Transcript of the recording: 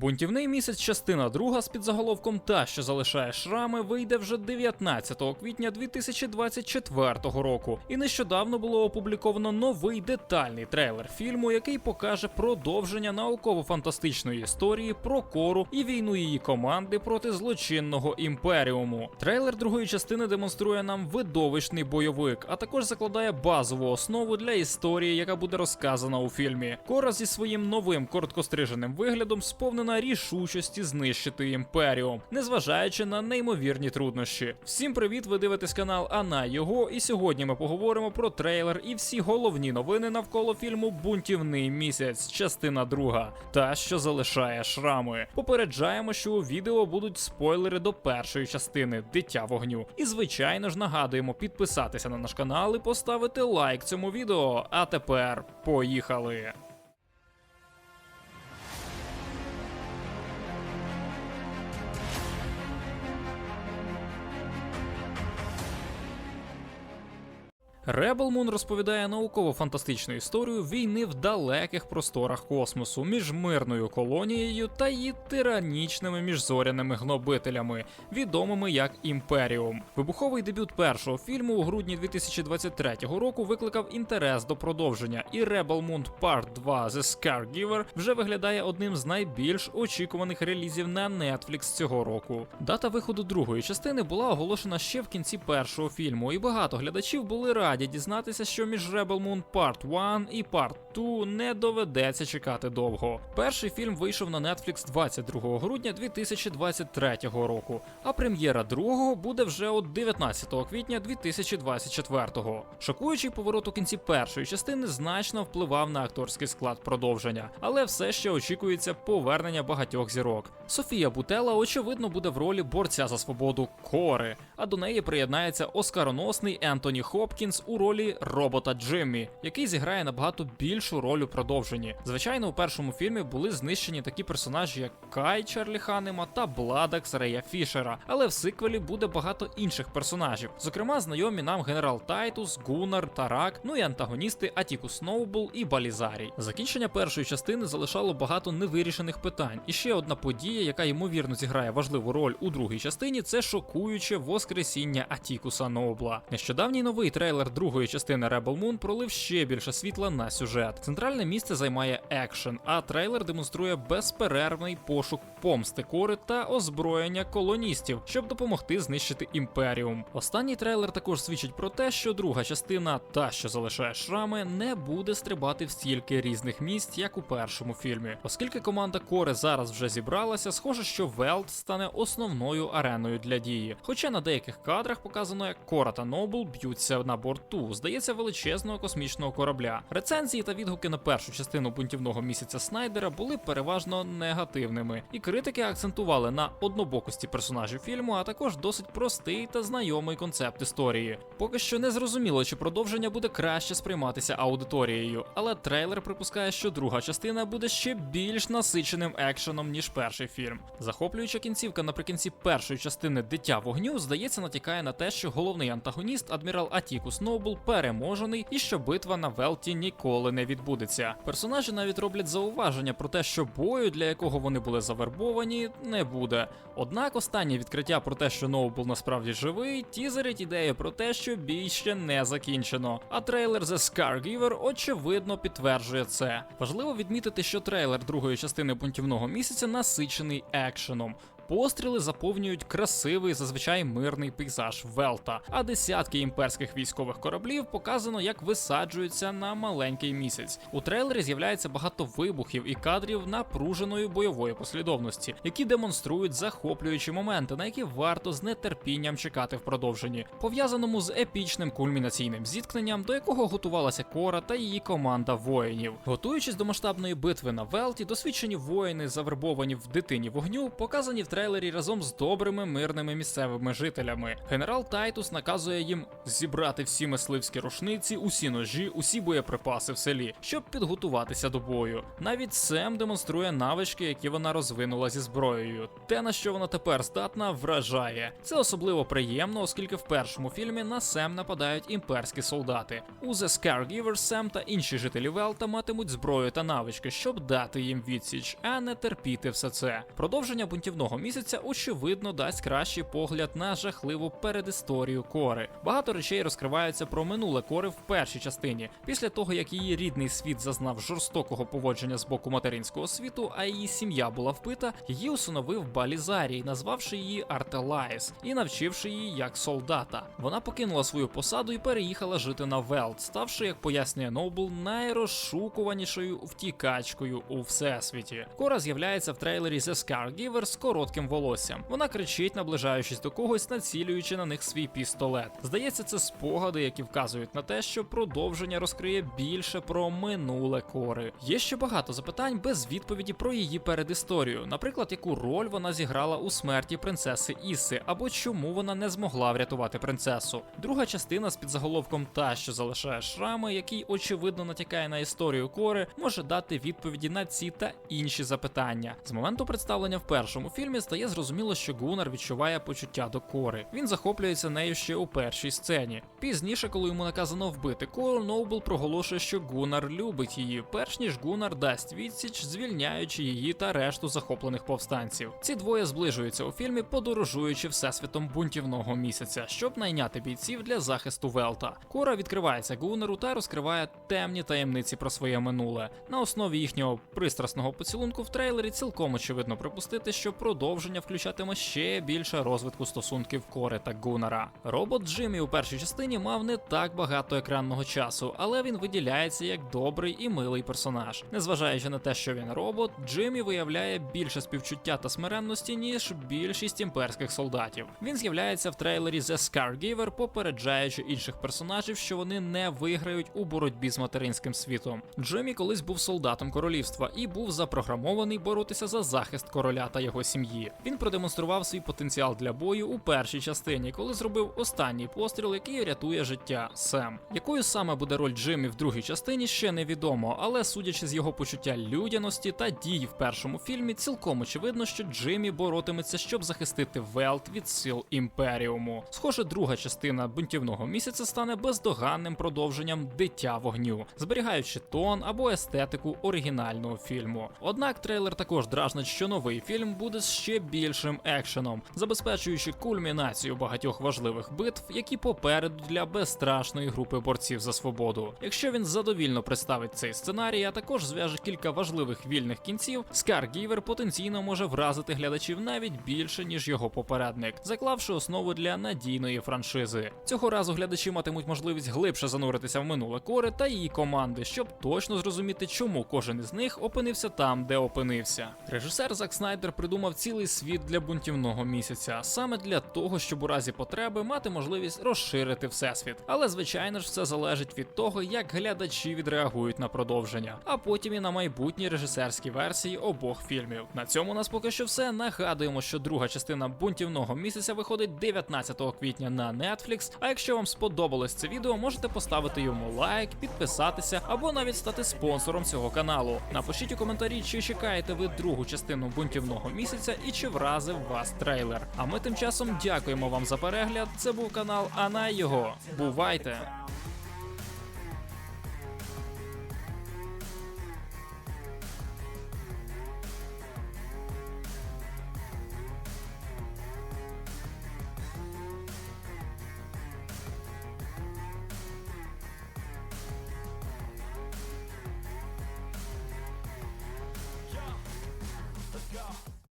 Бунтівний місяць, частина друга з підзаголовком Та, що залишає шрами, вийде вже 19 квітня 2024 року. І нещодавно було опубліковано новий детальний трейлер фільму, який покаже продовження науково-фантастичної історії про кору і війну її команди проти злочинного імперіуму. Трейлер другої частини демонструє нам видовищний бойовик, а також закладає базову основу для історії, яка буде розказана у фільмі. Кора зі своїм новим короткостриженим виглядом сповнена рішучості знищити імперіум, незважаючи на неймовірні труднощі. Всім привіт! Ви дивитесь канал Ана його, і сьогодні ми поговоримо про трейлер і всі головні новини навколо фільму Бунтівний місяць, частина друга, та що залишає шрами. Попереджаємо, що у відео будуть спойлери до першої частини Дитя вогню. І звичайно ж нагадуємо підписатися на наш канал і поставити лайк цьому відео. А тепер поїхали! Rebel Moon розповідає науково-фантастичну історію війни в далеких просторах космосу між мирною колонією та її тиранічними міжзоряними гнобителями, відомими як Імперіум. Вибуховий дебют першого фільму у грудні 2023 року викликав інтерес до продовження, і Rebel Moon Part 2 The Scargiver вже виглядає одним з найбільш очікуваних релізів на Netflix цього року. Дата виходу другої частини була оголошена ще в кінці першого фільму, і багато глядачів були раді дізнатися, що між Rebel Moon Part 1 і Part 2 не доведеться чекати довго. Перший фільм вийшов на Netflix 22 грудня 2023 року, а прем'єра другого буде вже от 19 квітня 2024-го. Шокуючий поворот у кінці першої частини значно впливав на акторський склад продовження, але все ще очікується повернення багатьох зірок. Софія Бутела, очевидно, буде в ролі борця за свободу Кори, а до неї приєднається оскароносний Ентоні Хопкінс у ролі робота Джиммі, який зіграє набагато більшу роль у продовженні. Звичайно, у першому фільмі були знищені такі персонажі, як Кай Чарлі Ханема та Бладакс Рея Фішера, але в сиквелі буде багато інших персонажів, зокрема, знайомі нам генерал Тайтус, Гунар, Тарак, ну і антагоністи Атіку Сноубол і Балізарій. Закінчення першої частини залишало багато невирішених питань. І ще одна подія, яка ймовірно зіграє важливу роль у другій частині, це шокуюче воскресіння Атікуса Ноубла. Нещодавній новий трейлер другої частини Rebel Moon пролив ще більше світла на сюжет. Центральне місце займає екшен, а трейлер демонструє безперервний пошук помсти кори та озброєння колоністів, щоб допомогти знищити імперіум. Останній трейлер також свідчить про те, що друга частина, та що залишає шрами, не буде стрибати в стільки різних місць, як у першому фільмі. Оскільки команда Кори зараз вже зібралася, схоже, що Велт стане основною ареною для дії. Хоча на деяких кадрах показано, як Кора та Нобл б'ються на борту, здається, величезного космічного корабля. Рецензії та відгуки на першу частину бунтівного місяця Снайдера були переважно негативними, і критики акцентували на однобокості персонажів фільму, а також досить простий та знайомий концепт історії. Поки що не зрозуміло, чи продовження буде краще сприйматися аудиторією, але трейлер припускає, що друга частина буде ще більш насиченим екшеном, ніж перший фільм. Захоплююча кінцівка наприкінці першої частини Дитя вогню, здається, натякає на те, що головний антагоніст адмірал Атікус Ноубл переможений і що битва на Велті ніколи не відбудеться. Персонажі навіть роблять зауваження про те, що бою, для якого вони були завербовані, не буде. Однак останнє відкриття про те, що Ноубл насправді живий, тізерить ідею про те, що бій ще не закінчено. А трейлер The Scargiver очевидно підтверджує це. Важливо відмітити, що трейлер другої частини бунтівного місяця насичений екшеном. Постріли заповнюють красивий, зазвичай мирний пейзаж Велта, а десятки імперських військових кораблів показано, як висаджуються на маленький місяць. У трейлері з'являється багато вибухів і кадрів напруженої бойової послідовності, які демонструють захоплюючі моменти, на які варто з нетерпінням чекати в продовженні, пов'язаному з епічним кульмінаційним зіткненням, до якого готувалася Кора та її команда воїнів. Готуючись до масштабної битви на Велті, досвідчені воїни, завербовані в дитині вогню, показані в трейлері трейлері разом з добрими мирними місцевими жителями. Генерал Тайтус наказує їм зібрати всі мисливські рушниці, усі ножі, усі боєприпаси в селі, щоб підготуватися до бою. Навіть Сем демонструє навички, які вона розвинула зі зброєю. Те, на що вона тепер здатна, вражає. Це особливо приємно, оскільки в першому фільмі на Сем нападають імперські солдати. У The Scaregiver Сем та інші жителі Велта матимуть зброю та навички, щоб дати їм відсіч, а не терпіти все це. Продовження бунтівного місяця очевидно дасть кращий погляд на жахливу передісторію Кори. Багато речей розкриваються про минуле Кори в першій частині. Після того як її рідний світ зазнав жорстокого поводження з боку материнського світу, а її сім'я була вбита, її усиновив Балізарій, назвавши її Артелаїс і навчивши її як солдата. Вона покинула свою посаду і переїхала жити на Велт, ставши, як пояснює Ноубл, найрозшукуванішою втікачкою у всесвіті. Кора з'являється в трейлері The Scargiver з коротким волоссям. Вона кричить, наближаючись до когось, націлюючи на них свій пістолет. Здається, це спогади, які вказують на те, що продовження розкриє більше про минуле кори. Є ще багато запитань без відповіді про її передісторію. Наприклад, яку роль вона зіграла у смерті принцеси Іси, або чому вона не змогла врятувати принцесу. Друга частина з підзаголовком Та, що залишає шрами, який очевидно натякає на історію кори, може дати відповіді на ці та інші запитання. З моменту представлення в першому фільмі стає зрозуміло, що Гунар відчуває почуття до кори. Він захоплюється нею ще у першій сцені. Пізніше, коли йому наказано вбити кору, Ноубл проголошує, що Гунар любить її, перш ніж Гунар дасть відсіч, звільняючи її та решту захоплених повстанців. Ці двоє зближуються у фільмі, подорожуючи всесвітом бунтівного місяця, щоб найняти бійців для захисту Велта. Кора відкривається Гунару та розкриває темні таємниці про своє минуле. На основі їхнього пристрасного поцілунку в трейлері цілком очевидно припустити, що продовження включатиме ще більше розвитку стосунків Кори та Гунара. Робот Джиммі у першій частині мав не так багато екранного часу, але він виділяється як добрий і милий персонаж. Незважаючи на те, що він робот, Джиммі виявляє більше співчуття та смиренності, ніж більшість імперських солдатів. Він з'являється в трейлері The Scargiver, попереджаючи інших персонажів, що вони не виграють у боротьбі з материнським світом. Джиммі колись був солдатом королівства і був запрограмований боротися за захист короля та його сім'ї. Він продемонстрував свій потенціал для бою у першій частині, коли зробив останній постріл, який рятує життя Сем. Якою саме буде роль Джиммі в другій частині, ще невідомо, але судячи з його почуття людяності та дій в першому фільмі, цілком очевидно, що Джиммі боротиметься, щоб захистити Велт від сил імперіуму. Схоже, друга частина бунтівного місяця стане бездоганним продовженням дитя вогню, зберігаючи тон або естетику оригінального фільму. Однак трейлер також дражнить, що новий фільм буде з ще більшим екшеном, забезпечуючи кульмінацію багатьох важливих битв, які попереду для безстрашної групи борців за свободу. Якщо він задовільно представить цей сценарій, а також зв'яже кілька важливих вільних кінців, Скаргівер потенційно може вразити глядачів навіть більше ніж його попередник, заклавши основу для надійної франшизи. Цього разу глядачі матимуть можливість глибше зануритися в минуле кори та її команди, щоб точно зрозуміти, чому кожен із них опинився там, де опинився. Режисер Зак Снайдер придумав цілий світ для бунтівного місяця, саме для того, щоб у разі потреби мати можливість розширити всесвіт. Але звичайно ж, все залежить від того, як глядачі відреагують на продовження, а потім і на майбутні режисерські версії обох фільмів. На цьому у нас поки що все. Нагадуємо, що друга частина бунтівного місяця виходить 19 квітня на Netflix. А якщо вам сподобалось це відео, можете поставити йому лайк, підписатися або навіть стати спонсором цього каналу. Напишіть у коментарі, чи чекаєте ви другу частину бунтівного місяця і чи вразив вас трейлер. А ми тим часом дякуємо вам за перегляд. Це був канал Анай його. Бувайте!